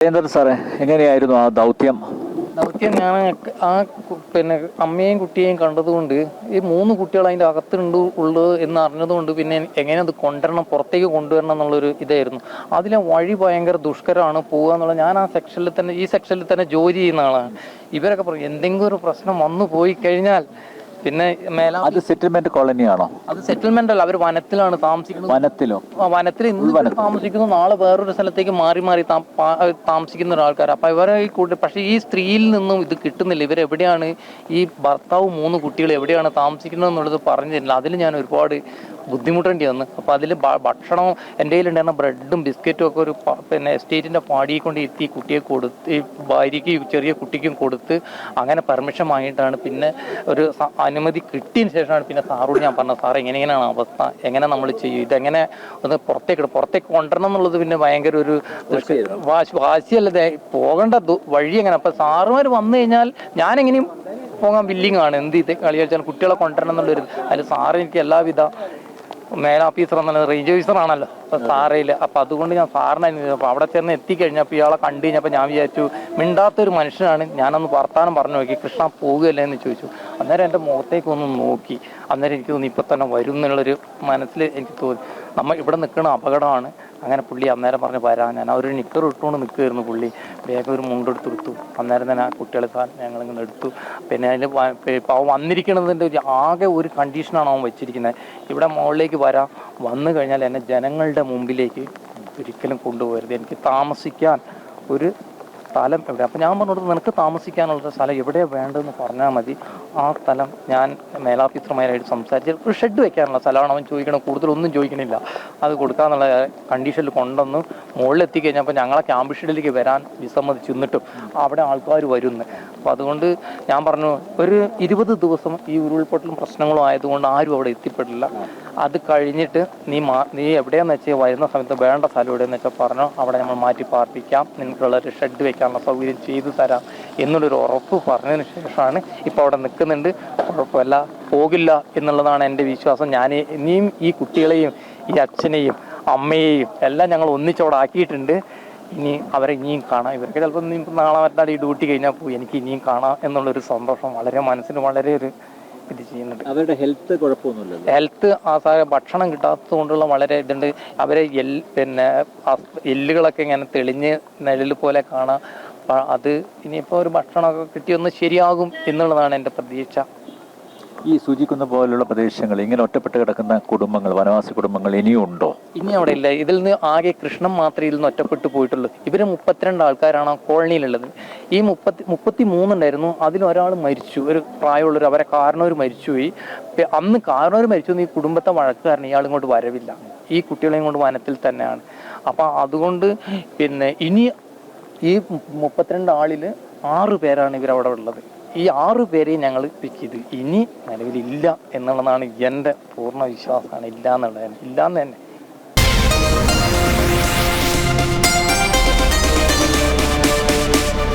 സുരേന്ദ്രൻ സാറേ എങ്ങനെയായിരുന്നു ആ ദൗത്യം? ദൗത്യം ഞാൻ ആ പിന്നെ അമ്മയെയും കുട്ടിയെയും കണ്ടതുകൊണ്ട് ഈ മൂന്ന് കുട്ടികൾ അതിന്റെ അകത്തുണ്ട് ഉള്ളത് എന്ന് അറിഞ്ഞതുകൊണ്ട് പിന്നെ എങ്ങനെ അത് കൊണ്ടുവരണം പുറത്തേക്ക് കൊണ്ടുവരണം എന്നുള്ളൊരു ഇതായിരുന്നു. അതിലെ വഴി ഭയങ്കര ദുഷ്കരമാണ് പോവുക എന്നുള്ളത് ഞാൻ ആ സെക്ഷനിൽ തന്നെ ഈ സെക്ഷനിൽ തന്നെ ജോലി ചെയ്യുന്ന ആളാണ്. ഇവരൊക്കെ പറയും എന്തെങ്കിലും ഒരു പ്രശ്നം വന്നു പോയി കഴിഞ്ഞാൽ പിന്നെ മേല അത് സെറ്റിൽമെന്റ് കോളനിയാണോ അത് സെറ്റിൽമെന്റ് അല്ല അവർ വനത്തിലാണ് താമസിക്കുന്നത്. വനത്തിലോ. വനത്തിൽ ഇന്ന് താമസിക്കുന്നു നാളെ വേറൊരു സ്ഥലത്തേക്ക് മാറി മാറി താമസിക്കുന്ന ഒരാൾക്കാർ അപ്പൊ ഇവരെ കൂട്ടി പക്ഷെ ഈ സ്ത്രീയിൽ നിന്നും ഇത് കിട്ടുന്നില്ല. ഇവരെവിടെയാണ് ഈ ഭർത്താവ് മൂന്ന് കുട്ടികൾ എവിടെയാണ് താമസിക്കുന്നത് എന്നുള്ളത് പറഞ്ഞു തരില്ല അതിൽ ഞാൻ ഒരുപാട് ബുദ്ധിമുട്ടേണ്ടി വന്ന്. അപ്പോൾ അതിൽ ഭക്ഷണം എന്റെ കയ്യിലുണ്ടായിരുന്ന ബ്രെഡും ബിസ്ക്കറ്റും ഒക്കെ ഒരു പിന്നെ എസ്റ്റേറ്റിന്റെ പാടിയെ കൊണ്ട് എത്തി കുട്ടിയെ കൊടുത്ത് ഭാര്യയ്ക്ക് ചെറിയ കുട്ടിക്കും കൊടുത്ത് അങ്ങനെ പെർമിഷൻ വാങ്ങിയിട്ടാണ് പിന്നെ ഒരു അനുമതി കിട്ടിയതിന് ശേഷമാണ് പിന്നെ സാറോട് ഞാൻ പറഞ്ഞത് സാർ എങ്ങനെ എങ്ങനെയാണ് അവസ്ഥ. എങ്ങനെ നമ്മൾ ചെയ്യും? ഇതെങ്ങനെ ഒന്ന് പുറത്തേക്ക്. പുറത്തേക്ക് കൊണ്ടുവരണം എന്നുള്ളത് പിന്നെ ഭയങ്കര ഒരു വാശി വാശിയല്ല പോകേണ്ട വഴി എങ്ങനെ? അപ്പം സാറുമാർ വന്നു കഴിഞ്ഞാൽ ഞാൻ എങ്ങനെയും പോകാൻ ബില്ലിങ്ങാണ് എന്ത് ഇത് കളി കളിച്ചാൽ കുട്ടികളെ കൊണ്ടുവരണം എന്നുള്ളൊരു അതിൽ സാറ് എനിക്ക് എല്ലാവിധ മേലാഫീസർ എന്നുള്ളത് റേഞ്ച് ഓഫീസർ ആണല്ലോ. അപ്പൊ സാറയിൽ അപ്പൊ അതുകൊണ്ട് ഞാൻ സാറിനായിരുന്നു. അപ്പൊ അവിടെ ചെന്ന് എത്തിക്കഴിഞ്ഞപ്പോ ഇയാളെ കണ്ടു കഴിഞ്ഞപ്പോ ഞാൻ വിചാരിച്ചു മിണ്ടാത്തൊരു മനുഷ്യനാണ്. ഞാനൊന്ന് വർത്താനം പറഞ്ഞു നോക്കി കൃഷ്ണ പോകുകയല്ലേ എന്ന് ചോദിച്ചു. അന്നേരം എന്റെ മുഖത്തേക്ക് ഒന്ന് നോക്കി. അന്നേരം എനിക്ക് തോന്നി ഇപ്പൊ തന്നെ വരും എന്നുള്ളൊരു മനസ്സിൽ എനിക്ക് തോന്നി. നമ്മൾ ഇവിടെ നിൽക്കുന്ന അപകടമാണ്. അങ്ങനെ പുള്ളി അന്നേരം പറഞ്ഞ് വരാം ഞാൻ ഒരു നിക്കർ ഇട്ടുകൊണ്ട് നിൽക്കുമായിരുന്നു പുള്ളി. വേഗം ഒരു മുണ്ടെടുത്ത് എടുത്തു അന്നേരം തന്നെ ആ കുട്ടികളെ ഞങ്ങൾ ഇങ്ങനെ എടുത്തു. പിന്നെ അതിൽ ഇപ്പം അവൻ വന്നിരിക്കണതിന്റെ ഒരു ആകെ ഒരു കണ്ടീഷനാണ് അവൻ വെച്ചിരിക്കുന്നത് ഇവിടെ മുകളിലേക്ക് വരാം. വന്നു കഴിഞ്ഞാൽ എന്നെ ജനങ്ങളുടെ മുമ്പിലേക്ക് ഒരിക്കലും കൊണ്ടുപോകരുത്. എനിക്ക് താമസിക്കാൻ ഒരു സ്ഥലം എവിടെ? അപ്പം ഞാൻ പറഞ്ഞു നിനക്ക് താമസിക്കാനുള്ള സ്ഥലം എവിടെയാണ് വേണ്ടതെന്ന് പറഞ്ഞാൽ മതി. ആ സ്ഥലം ഞാൻ മേലാഫീസർമാരായിട്ട് സംസാരിച്ച് ഒരു ഷെഡ് വെക്കാനുള്ള സ്ഥലമാണ് അവൻ ചോദിക്കണം കൂടുതലൊന്നും ചോദിക്കണില്ല. അത് കൊടുക്കാന്നുള്ള കണ്ടീഷനിൽ കൊണ്ടുവന്ന്. മുകളിൽ എത്തിക്കഴിഞ്ഞപ്പോൾ ഞങ്ങളെ ക്യാമ്പ് വരാൻ വിസമ്മതിച്ചു നിന്നിട്ടും അവിടെ ആൾക്കാർ വരുന്നു. അപ്പോൾ അതുകൊണ്ട് ഞാൻ പറഞ്ഞു ഒരു ഇരുപത് ദിവസം ഈ ഉരുൾപൊട്ടലും പ്രശ്നങ്ങളും ആയതുകൊണ്ട് ആരും അവിടെ എത്തിപ്പെട്ടില്ല അത് കഴിഞ്ഞിട്ട് നീ മാ നീ എവിടെയാന്ന് വെച്ചാൽ വരുന്ന സമയത്ത് വേണ്ട സ്ഥലം എവിടെയെന്ന് വെച്ചാൽ പറഞ്ഞു അവിടെ നമ്മൾ മാറ്റി പാർപ്പിക്കാം. നിനക്കുള്ള ഒരു ഷെഡ് വെക്കാനുള്ള സൗകര്യം ചെയ്തു തരാം എന്നുള്ളൊരു ഉറപ്പ് പറഞ്ഞതിന് ശേഷമാണ് ഇപ്പോൾ അവിടെ നിൽക്കുന്നുണ്ട്. കുഴപ്പമില്ല പോകില്ല എന്നുള്ളതാണ് എന്റെ വിശ്വാസം. ഞാൻ ഇനിയും ഈ കുട്ടികളെയും ഈ അച്ഛനെയും അമ്മയെയും എല്ലാം ഞങ്ങൾ ഒന്നിച്ചവിടെ ആക്കിയിട്ടുണ്ട്. ഇനി അവരെ ഇനിയും കാണാം. ഇവർക്ക് ചിലപ്പോൾ ഇനി നാളെ മറ്റന്നാൾ ഈ ഡ്യൂട്ടി കഴിഞ്ഞാൽ പോയി. എനിക്ക് ഇനിയും കാണാം എന്നുള്ളൊരു സന്തോഷം വളരെ മനസ്സിന് വളരെ ഒരു ഇത് ചെയ്യുന്നുണ്ട്. അവരുടെ ഹെൽത്ത് കുഴപ്പമൊന്നുമില്ല ഹെൽത്ത് ആ ഭക്ഷണം കിട്ടാത്തത് കൊണ്ടുള്ള വളരെ ഇതുണ്ട്. അവരെ എൽ പിന്നെ എല്ലുകളൊക്കെ ഇങ്ങനെ തെളിഞ്ഞ് നിഴൽ പോലെ കാണാം. അപ്പൊ അത് ഇനിയിപ്പോൾ ഒരു ഭക്ഷണമൊക്കെ കിട്ടിയൊന്ന് ശരിയാകും എന്നുള്ളതാണ് എന്റെ പ്രതീക്ഷ. ഈ സൂചിക്കുന്ന പോലുള്ള പ്രദേശങ്ങൾ ഇങ്ങനെ ഒറ്റപ്പെട്ട് കിടക്കുന്ന കുടുംബങ്ങൾ വനവാസി കുടുംബങ്ങൾ ഇനിയും ഉണ്ടോ? ഇനി അവിടെ ഇല്ല. ഇതിൽ നിന്ന് ആകെ കൃഷ്ണൻ മാത്രമേ ഇതിൽ നിന്ന് ഒറ്റപ്പെട്ടു പോയിട്ടുള്ളൂ. ഇവർ മുപ്പത്തിരണ്ട് ആൾക്കാരാണ് കോളനിയിലുള്ളത് ഈ മുപ്പത്തി മുപ്പത്തി മൂന്നുണ്ടായിരുന്നു അതിൽ ഒരാൾ മരിച്ചു. ഒരു പ്രായമുള്ളവർ അവരെ കാരണവർ മരിച്ചുപോയി. അന്ന് കാരണവർ മരിച്ചു ഈ കുടുംബത്തെ വഴക്ക് കാരണം ഇയാൾ ഇങ്ങോട്ട് വരവില്ല. ഈ കുട്ടികളെയും കൊണ്ട് വനത്തിൽ തന്നെയാണ്. അപ്പൊ അതുകൊണ്ട് പിന്നെ ഇനി ഈ മുപ്പത്തിരണ്ട് ആളിൽ ആറ് പേരാണ് ഇവരവിടെ ഉള്ളത്. ഈ ആറു പേരെയും ഞങ്ങൾ പിക്ക് ചെയ്തു. ഇനി നിലവിലില്ല എന്നുള്ളതാണ് എന്റെ പൂർണ വിശ്വാസമാണ്. ഇല്ല എന്നുള്ളത് ഇല്ല എന്ന് തന്നെ.